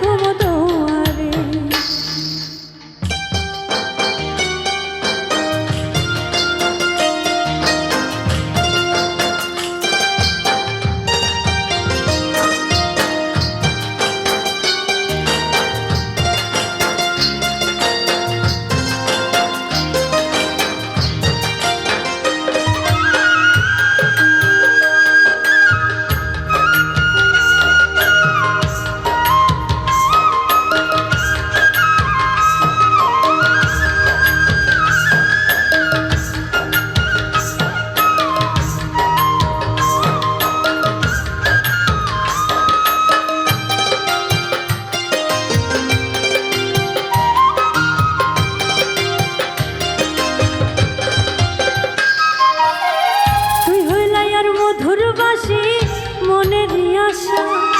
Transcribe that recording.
ঘুমতো। 我